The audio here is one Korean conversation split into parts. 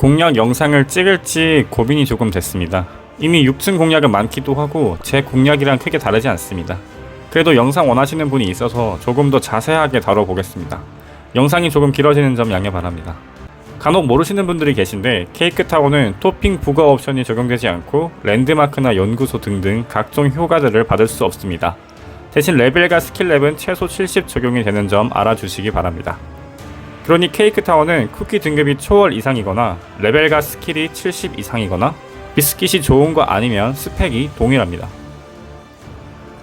공략 영상을 찍을지 고민이 조금 됐습니다. 이미 6층 공략은 많기도 하고 제 공략이랑 크게 다르지 않습니다. 그래도 영상 원하시는 분이 있어서 조금 더 자세하게 다뤄보겠습니다. 영상이 조금 길어지는 점 양해 바랍니다. 간혹 모르시는 분들이 계신데 케이크 타워는 토핑 부가 옵션이 적용되지 않고 랜드마크나 연구소 등등 각종 효과들을 받을 수 없습니다. 대신 레벨과 스킬 랩은 최소 70 적용이 되는 점 알아주시기 바랍니다. 그러니 케이크 타워는 쿠키 등급이 초월 이상이거나 레벨과 스킬이 70 이상이거나 비스킷이 좋은 거 아니면 스펙이 동일합니다.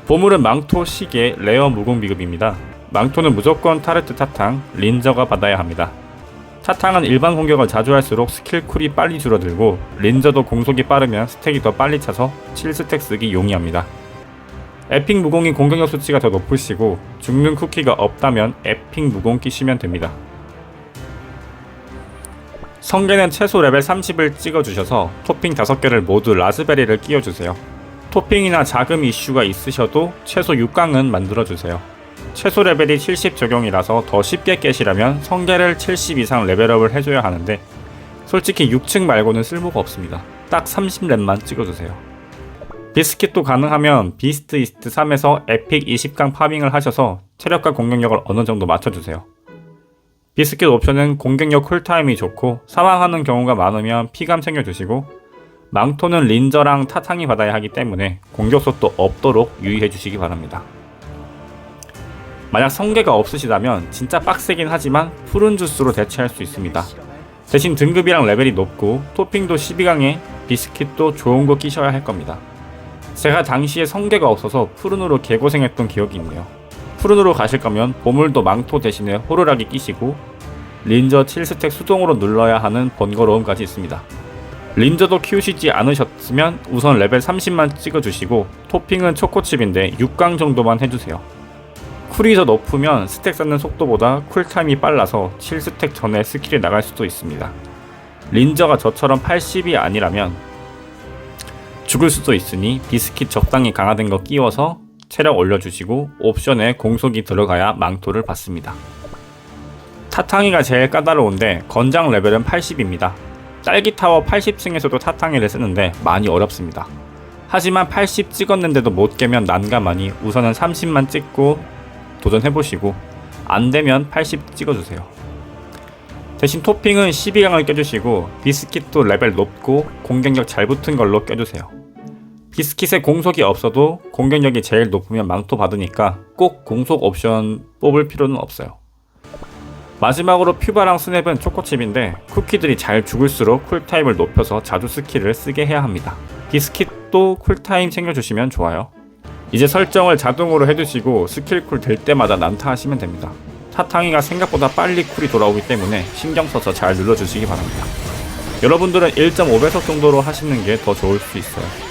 보물은 망토, 시계, 레어 무공 비급입니다. 망토는 무조건 타르트 타탕, 린저가 받아야 합니다. 타탕은 일반 공격을 자주 할수록 스킬 쿨이 빨리 줄어들고 린저도 공속이 빠르면 스택이 더 빨리 차서 7스택 쓰기 용이합니다. 에픽 무공이 공격력 수치가 더 높으시고 죽는 쿠키가 없다면 에픽 무공 끼시면 됩니다. 성게는 최소 레벨 30을 찍어주셔서 토핑 5개를 모두 라즈베리를 끼워주세요. 토핑이나 자금 이슈가 있으셔도 최소 6강은 만들어주세요. 최소 레벨이 70 적용이라서 더 쉽게 깨시려면 성게를 70 이상 레벨업을 해줘야 하는데 솔직히 6층 말고는 쓸모가 없습니다. 딱 30렙만 찍어주세요. 비스킷도 가능하면 비스트 이스트 3에서 에픽 20강 파밍을 하셔서 체력과 공격력을 어느 정도 맞춰주세요. 비스킷 옵션은 공격력 쿨타임이 좋고 사망하는 경우가 많으면 피감 챙겨주시고 망토는 린저랑 타탕이 받아야 하기 때문에 공격속도 없도록 유의해 주시기 바랍니다. 만약 성게가 없으시다면 진짜 빡세긴 하지만 푸른 주스로 대체할 수 있습니다. 대신 등급이랑 레벨이 높고 토핑도 12강에 비스킷도 좋은 거 끼셔야 할 겁니다. 제가 당시에 성게가 없어서 푸른으로 개고생했던 기억이 있네요. 푸른으로 가실 거면 보물도 망토 대신에 호루라기 끼시고 린저 7스택 수동으로 눌러야 하는 번거로움까지 있습니다. 린저도 키우시지 않으셨으면 우선 레벨 30만 찍어주시고 토핑은 초코칩인데 6강 정도만 해주세요. 쿨이 더 높으면 스택 쌓는 속도보다 쿨타임이 빨라서 7스택 전에 스킬이 나갈 수도 있습니다. 린저가 저처럼 80이 아니라면 죽을 수도 있으니 비스킷 적당히 강화된 거 끼워서 체력 올려주시고 옵션에 공속이 들어가야 망토를 받습니다. 타탕이가 제일 까다로운데 건장 레벨은 80입니다. 딸기 타워 80층에서도 타탕이를 쓰는데 많이 어렵습니다. 하지만 80 찍었는데도 못 깨면 난감하니 우선은 30만 찍고 도전해보시고 안되면 80 찍어주세요. 대신 토핑은 12강을 껴주시고 비스킷도 레벨 높고 공격력 잘 붙은 걸로 껴주세요. 비스킷에 공속이 없어도 공격력이 제일 높으면 망토 받으니까 꼭 공속 옵션 뽑을 필요는 없어요. 마지막으로 퓨바랑 스냅은 초코칩인데 쿠키들이 잘 죽을수록 쿨타임을 높여서 자주 스킬을 쓰게 해야 합니다. 비스킷도 쿨타임 챙겨주시면 좋아요. 이제 설정을 자동으로 해두시고 스킬 쿨 될 때마다 난타하시면 됩니다. 타탕이가 생각보다 빨리 쿨이 돌아오기 때문에 신경 써서 잘 눌러주시기 바랍니다. 여러분들은 1.5배속 정도로 하시는 게 더 좋을 수 있어요.